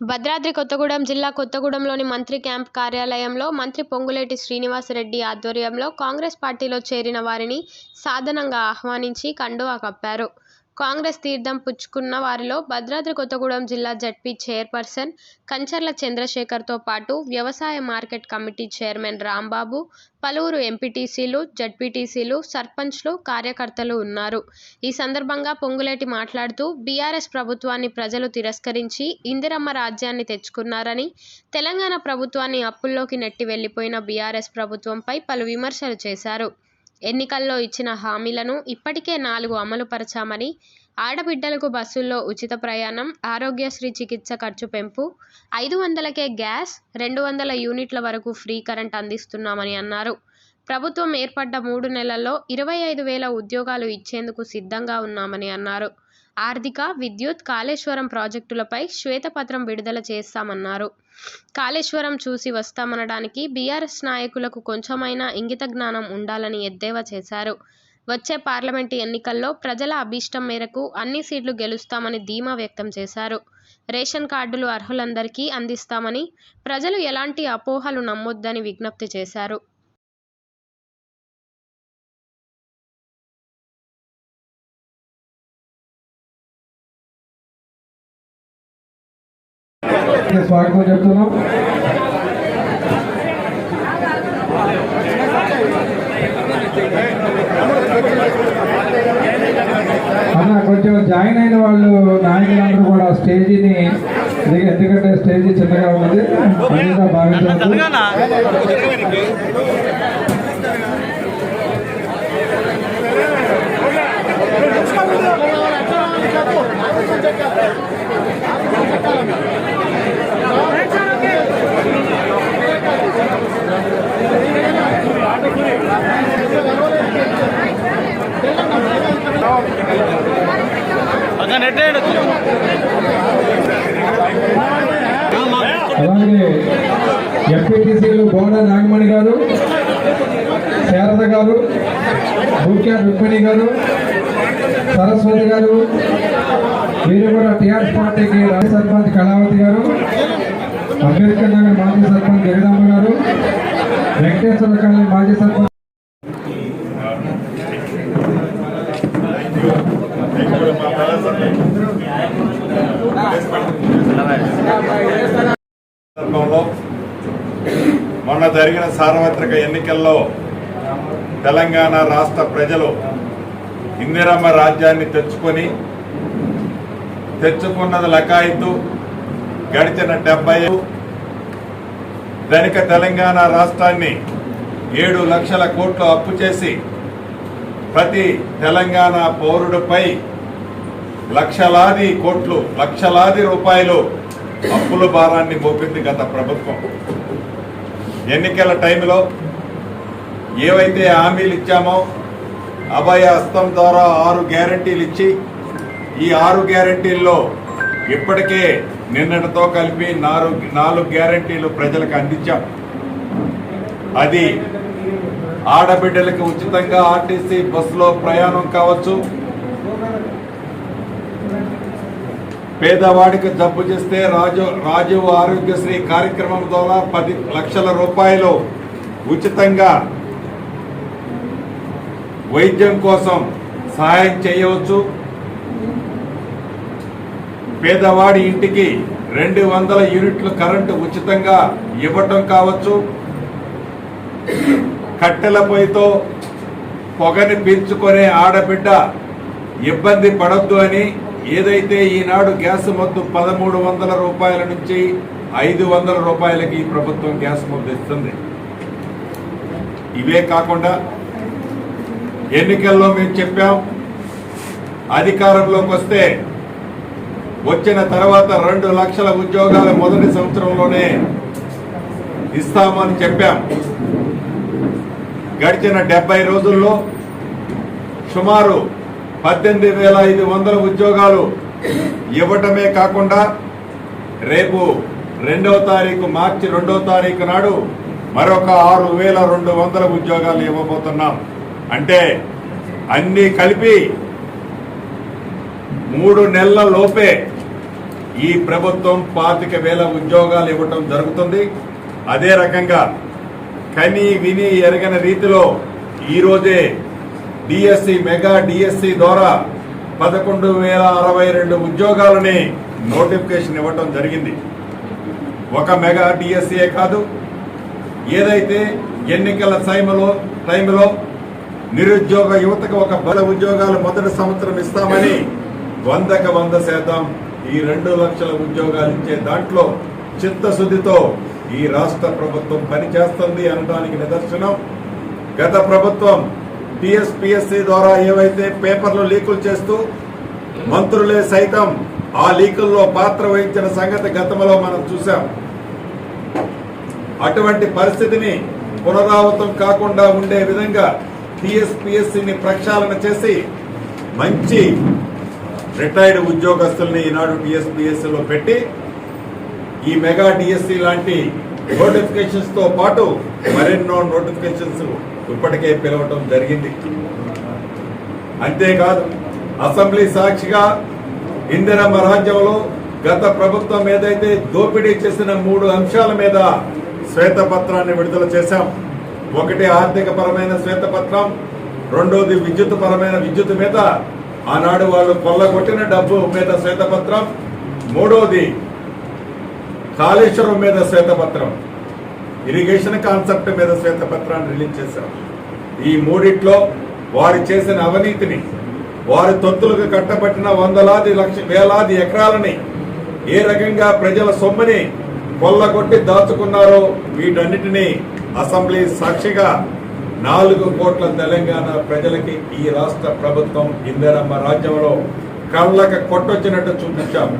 భద్రాద్రి కొత్తగూడెం జిల్లా కొత్తగూడెంలోని మంత్రి క్యాంప్ కార్యాలయంలో మంత్రి పొంగులేటి శ్రీనివాసరెడ్డి ఆధ్వర్యంలో కాంగ్రెస్ పార్టీలో చేరిన వారిని సాధనంగా ఆహ్వానించి కండువా కప్పారు. కాంగ్రెస్ తీర్థం పుచ్చుకున్న వారిలో భద్రాద్రి కొత్తగూడెం జిల్లా జడ్పీ చైర్పర్సన్ కంచర్ల చంద్రశేఖర్తో పాటు వ్యవసాయ మార్కెట్ కమిటీ చైర్మన్ రాంబాబు పలువురు ఎంపీటీసీలు జడ్పీటీసీలు సర్పంచ్లు కార్యకర్తలు ఉన్నారు. ఈ సందర్భంగా పొంగులేటి మాట్లాడుతూ బీఆర్ఎస్ ప్రభుత్వాన్ని ప్రజలు తిరస్కరించి ఇందిరమ్మ రాజ్యాన్ని తెచ్చుకున్నారని తెలంగాణ ప్రభుత్వాన్ని అప్పుల్లోకి నెట్టి వెళ్ళిపోయిన బీఆర్ఎస్ ప్రభుత్వంపై పలు విమర్శలు చేశారు. ఎన్నికల్లో ఇచ్చిన హామీలను ఇప్పటికే నాలుగు అమలు పరచామని ఆడబిడ్డలకు బస్సుల్లో ఉచిత ప్రయాణం ఆరోగ్యశ్రీ చికిత్స ఖర్చు పెంపు ఐదు వందలకే గ్యాస్ రెండు వందల యూనిట్ల వరకు ఫ్రీ కరెంట్ అందిస్తున్నామని అన్నారు. ప్రభుత్వం ఏర్పడ్డ మూడు నెలల్లో ఇరవై ఐదు వేల ఉద్యోగాలు ఇచ్చేందుకు సిద్ధంగా ఉన్నామని అన్నారు. ఆర్థిక విద్యుత్ కాళేశ్వరం ప్రాజెక్టులపై శ్వేతపత్రం విడుదల చేస్తామన్నారు. కాళేశ్వరం చూసి వస్తామనడానికి బీఆర్ఎస్ నాయకులకు కొంచెమైనా ఇంగిత జ్ఞానం ఉండాలని ఎద్దేవా చేశారు. వచ్చే పార్లమెంటు ఎన్నికల్లో ప్రజల అభీష్టం మేరకు అన్ని సీట్లు గెలుస్తామని ధీమా వ్యక్తం చేశారు. రేషన్ కార్డులు అర్హులందరికీ అందిస్తామని ప్రజలు ఎలాంటి అపోహలు నమ్మొద్దని విజ్ఞప్తి చేశారు. స్వాగతం చెప్తున్నాం. అన్న కొంచెం జాయిన్ అయిన వాళ్ళు నాయకులందరూ కూడా స్టేజీని ఎందుకంటే స్టేజీ చిన్నగా ఉన్నది. అందుగా భావించవద్దు అక్కడ అలాగే ఎంపీటీసీలు బోడ నాగమణి గారు శారద గారు భూక్యా రుక్మిణి గారు సరస్వతి గారు వీరు కూడా టీఆర్ పార్టీకి రాజ్య సర్పంచ్ కళావతి గారు అంబేద్కర్ నగర్ మాజీ సర్పంచ్ జగదాంబ గారు వెంకటేశ్వర కళ మాజీ సర్పంచ్ మొన్న జరిగిన సార్వత్రిక ఎన్నికల్లో తెలంగాణ రాష్ట్ర ప్రజలు ఇందిరమ్మ రాజ్యాన్ని తెచ్చుకొని తెచ్చుకున్నది లకాయితు గడిచిన డెబ్బై ధనిక తెలంగాణ రాష్ట్రాన్ని ఏడు లక్షల కోట్లు అప్పు చేసి ప్రతి తెలంగాణ పౌరుడిపై లక్షలాది కోట్లు లక్షలాది రూపాయలు అప్పుల భారాన్ని మోపింది గత ప్రభుత్వం. ఎన్నికల టైంలో ఏవైతే హామీలు ఇచ్చామో అభయ హస్తం ద్వారా ఆరు గ్యారంటీలు ఇచ్చి ఈ ఆరు గ్యారంటీల్లో ఇప్పటికే నిన్నటితో కలిపి నాలుగు నాలుగు గ్యారంటీలు ప్రజలకు అందించాం. అది ఆడబిడ్డలకు ఉచితంగా ఆర్టీసీ బస్సులో ప్రయాణం కావచ్చు. పేదవాడికి జబ్బు చేస్తే రాజు రాజీవ్ ఆరోగ్యశ్రీ కార్యక్రమం ద్వారా పది లక్షల రూపాయలు ఉచితంగా వైద్యం కోసం సహాయం చేయవచ్చు. పేదవాడి ఇంటికి రెండు వందల యూనిట్లు కరెంటు ఉచితంగా ఇవ్వటం కావచ్చు. కట్టెల పొయ్యితో పొగని పీల్చుకునే ఆడబిడ్డ ఇబ్బంది పడొద్దు అని ఏదైతే ఈనాడు గ్యాస్ మొద్దు పదమూడు వందల రూపాయల నుంచి ఐదు వందల రూపాయలకి ఈ ప్రభుత్వం గ్యాస్ మొద్దు ఇస్తుంది. ఇవే కాకుండా ఎన్నికల్లో మేము చెప్పాం అధికారంలోకి వస్తే వచ్చిన తర్వాత రెండు లక్షల ఉద్యోగాలు మొదటి సంవత్సరంలోనే ఇస్తామని చెప్పాం. గడిచిన డెబ్బై రోజుల్లో సుమారు పద్దెనిమిది వేల ఐదు వందల ఉద్యోగాలు ఇవ్వటమే కాకుండా రేపు రెండవ తారీఖు మార్చి రెండవ తారీఖు నాడు మరొక ఆరు వేల రెండు వందల ఉద్యోగాలు ఇవ్వబోతున్నాం. అంటే అన్నీ కలిపి మూడు నెలల లోపే ఈ ప్రభుత్వం పాతిక వేల ఉద్యోగాలు ఇవ్వటం జరుగుతుంది. అదే రకంగా కని విని ఎరగని రీతిలో ఈరోజే డిఎస్సి మెగా డిఎస్సి ద్వారా పదకొండు వేల అరవై రెండు ఉద్యోగాలని నోటిఫికేషన్ ఇవ్వటం జరిగింది. ఒక మెగా డిఎస్సీయే కాదు ఏదైతే ఎన్నికల టైంలో టైంలో నిరుద్యోగ యువతకు ఒక బల ఉద్యోగాలు మొదటి సంవత్సరం ఇస్తామని వందకు వంద శాతం ఈ రెండు లక్షల ఉద్యోగాలు ఇచ్చే దాంట్లో చిత్తశుద్ధితో ఈ రాష్ట్ర ప్రభుత్వం పనిచేస్తుంది అనడానికి నిదర్శనం. గత ప్రభుత్వం టిఎస్పిఎస్సి ద్వారా ఏవైతే పేపర్లు లీకులు చేస్తూ మంత్రులే సైతం ఆ లీకుల్లో పాత్ర వహించిన సంగతి గతంలో మనం చూసాం అటువంటి పరిస్థితిని పునరావృతం కాకుండా ఉండే విధంగా టిఎస్పిఎస్సిని ప్రక్షాళన చేసి మంచి రిటైర్డ్ ఉద్యోగస్తుల్ని ఈనాడు టిఎస్పిఎస్సిలో పెట్టి ఈ మెగా డిఎస్సి లాంటి నోటిఫికేషన్స్తో పాటు మరెన్నో నోటిఫికేషన్స్ ఇప్పటికే పిలవటం జరిగింది. అంతేకాదు అసెంబ్లీ సాక్షిగా ఇందిరమ్మ రాజ్యంలో గత ప్రభుత్వం ఏదైతే దోపిడీ చేసిన మూడు అంశాల మీద శ్వేతపత్రాన్ని విడుదల చేశాం. ఒకటి ఆర్థిక పరమైన శ్వేతపత్రం రెండోది విద్యుత్ పరమైన విద్యుత్ మీద ఆనాడు వాళ్ళు కొల్లగొట్టిన డబ్బు మీద శ్వేతపత్రం మూడోది కాళేశ్వరం మీద శ్వేతపత్రం ఇరిగేషన్ కాన్సెప్ట్ మీద శ్వేతపత్రాన్ని రిలీజ్ చేశారు. ఈ మూడిట్లో వారు చేసిన అవినీతిని వారి తొత్తులకు కట్టబట్టిన వందలాది లక్ష వేలాది ఎకరాలని ఏ రకంగా ప్రజల సొమ్ముని కొల్లగొట్టి దాచుకున్నారో వీటన్నిటినీ అసెంబ్లీ సాక్షిగా నాలుగు కోట్ల తెలంగాణ ప్రజలకి ఈ రాష్ట్ర ప్రభుత్వం ఇందిరమ్మ రాజ్యంలో కళ్ళకు కొట్టొచ్చినట్టు చూపించాము